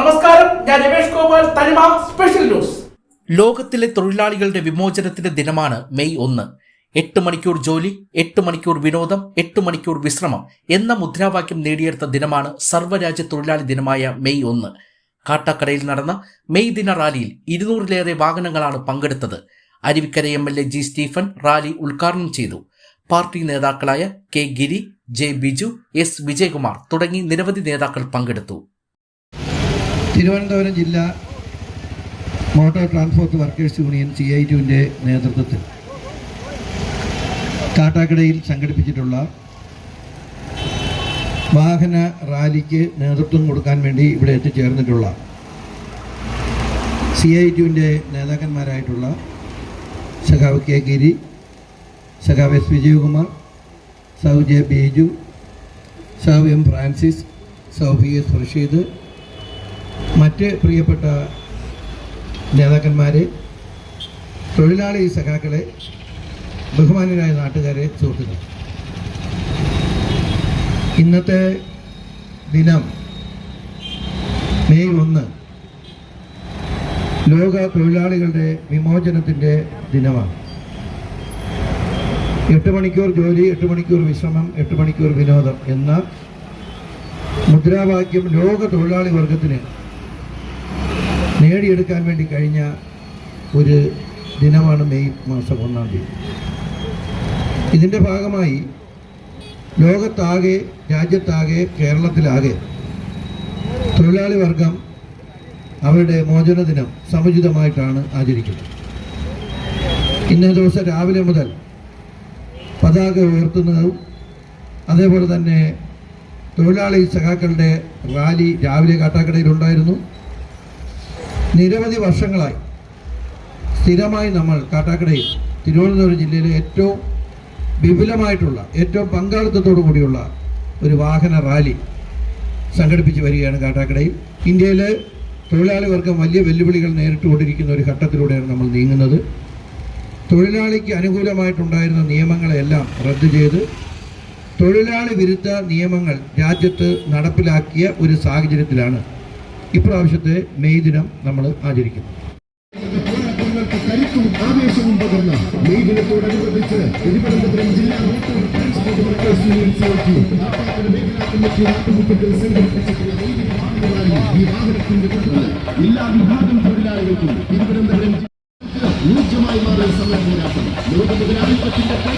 നമസ്കാരം ഞാൻ രമേഷ് തനിമ സ്പെഷ്യൽ ന്യൂസ് ലോകത്തിലെ തൊഴിലാളികളുടെ വിമോചനത്തിന്റെ ദിനമാണ് മെയ് ഒന്ന്. എട്ട് മണിക്കൂർ ജോലി എട്ട് മണിക്കൂർ വിനോദം എട്ട് മണിക്കൂർ വിശ്രമം എന്ന മുദ്രാവാക്യം നേടിയെടുത്ത ദിനമാണ് സർവരാജ്യ തൊഴിലാളി ദിനമായ മെയ് ഒന്ന്. കാട്ടാക്കടയിൽ നടന്ന മെയ് ദിന റാലിയിൽ ഇരുന്നൂറിലേറെ വാഹനങ്ങളാണ് പങ്കെടുത്തത്. Aruvikkara M L A G Stephen rally ഉദ്ഘാടനം ചെയ്തു. പാർട്ടി നേതാക്കളായ K Giri J Biju S Vijayakumar തുടങ്ങി നിരവധി നേതാക്കൾ പങ്കെടുത്തു. തിരുവനന്തപുരം ജില്ല motor transport workers union C I ടുവിന്റെ നേതൃത്വത്തിൽ കാട്ടാക്കടയിൽ സംഘടിപ്പിച്ചിട്ടുള്ള വാഹന റാലിക്ക് നേതൃത്വം കൊടുക്കാൻ വേണ്ടി ഇവിടെ എത്തിച്ചേർന്നിട്ടുള്ള സി ഐ ടുവിന്റെ നേതാക്കന്മാരായിട്ടുള്ള സഖാവ് കെ ഗിരി സഖാവ് എസ് വിജയകുമാർ സൗ ജെ ബിജു സൗ എം ഫ്രാൻസിസ് സൗ പി എസ് റഷീദ് മറ്റ് പ്രിയപ്പെട്ട നേതാക്കന്മാരെ തൊഴിലാളി സഖാക്കളെ ബഹുമാനരായ നാട്ടുകാരെ സുഹൃത്തുക്കൾ ഇന്നത്തെ ദിനം മെയ് ഒന്ന് ലോക തൊഴിലാളികളുടെ വിമോചനത്തിന്റെ ദിനമാണ്. എട്ട് മണിക്കൂർ ജോലി എട്ട് മണിക്കൂർ വിശ്രമം എട്ട് മണിക്കൂർ വിനോദം എന്ന മുദ്രാവാക്യം ലോക തൊഴിലാളി വർഗത്തിന് നേടിയെടുക്കാൻ വേണ്ടി കഴിഞ്ഞ ഒരു ദിനമാണ് മെയ് മാസം ഒന്നാം തീയതി. ഇതിന്റെ ഭാഗമായി ലോകത്താകെ രാജ്യത്താകെ കേരളത്തിലാകെ തൊഴിലാളി വർഗം അവരുടെ മോചന ദിനം സമുചിതമായിട്ടാണ് ആചരിക്കുന്നത്. ഇന്നേ ദിവസം രാവിലെ മുതൽ പതാക ഉയർത്തുന്നതും അതേപോലെ തന്നെ തൊഴിലാളി സഖാക്കളുടെ റാലി രാവിലെ കാട്ടാക്കടയിലുണ്ടായിരുന്നു. നിരവധി വർഷങ്ങളായി സ്ഥിരമായി നമ്മൾ കാട്ടാക്കടയിൽ തിരുവനന്തപുരം ജില്ലയിലെ ഏറ്റവും വിപുലമായിട്ടുള്ള ഏറ്റവും പങ്കാളിത്തത്തോടു കൂടിയുള്ള ഒരു വാഹന റാലി സംഘടിപ്പിച്ച് വരികയാണ് കാട്ടാക്കടയിൽ. ഇന്ത്യയിൽ തൊഴിലാളി വർഗം വലിയ വെല്ലുവിളികൾ നേരിട്ടുകൊണ്ടിരിക്കുന്ന ഒരു ഘട്ടത്തിലൂടെയാണ് നമ്മൾ നീങ്ങുന്നത്. തൊഴിലാളിക്ക് അനുകൂലമായിട്ടുണ്ടായിരുന്ന നിയമങ്ങളെല്ലാം റദ്ദു ചെയ്ത് തൊഴിലാളി വിരുദ്ധ നിയമങ്ങൾ രാജ്യത്ത് നടപ്പിലാക്കിയ ഒരു സാഹചര്യത്തിലാണ് ഇപ്രാവശ്യത്തെ മെയ് ദിനം നമ്മൾ ആചരിക്കുന്നത്. കരുത്തും ആവേശവും പകർന്ന തിരുവനന്തപുരം ജില്ലാ എല്ലാ വിഭാഗം തൊഴിലാളികൾക്കും തിരുവനന്തപുരം ഊർജമായി മാറിയ സമര പോരാട്ടം ലോക മുതലാളിത്തത്തിന്റെ കൈ